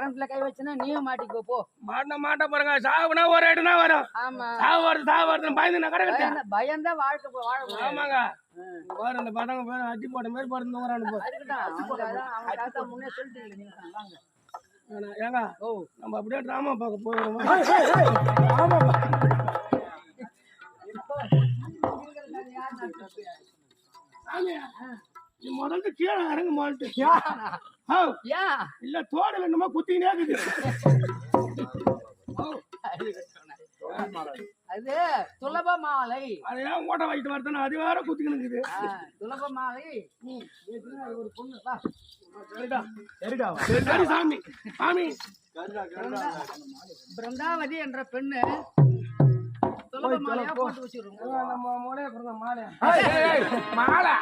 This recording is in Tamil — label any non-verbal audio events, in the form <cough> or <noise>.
கரண்ட்ல கை வச்சுனா நீயும் மாட்டிக்கோ போ. மாட்ட மாட்ட பாருங்க சாவுனா ஒரு அடினா வரும். ஆமா. சாவு வருது சாவு வருதுன்னு பயந்து நான் பயந்த- பயந்தான் வாழ்க்கை போ- வாழ. ஆமாங்க. பாரு அந்த பசங்க பேர் அடி போட்ட மாதிரி படுத்து தூங்குறானு போ அதுக்குதான் அவங்க அதான் அவங்க தாத்தா முன்னே சொல்லிட்டீங்க நீங்க வாங்க. ஏன்னா, ஏங்க ஓ. நம்ம அப்படியே டிராமா பார்க்க போயிடுவோம் <laughs> சாமி நீ முதல்ல கீழே இறங்க மாட்டு. இல்ல தோடல என்னமோ குத்தினே இருக்குது. அது துலப மாலை அதை ஏன் ஓட்ட வாங்கிட்டு வரதுன்னு அது வேற ஆ, துலப மாலை ஒரு பொண்ணு? சரி சாமி. சாமி. பிருந்தாவதி என்ற பெண்ணு துலப மாலையா போட்டு வச்சிருக்கோம் நம்ம மூலைய பிறந்த மாலை. மாலை.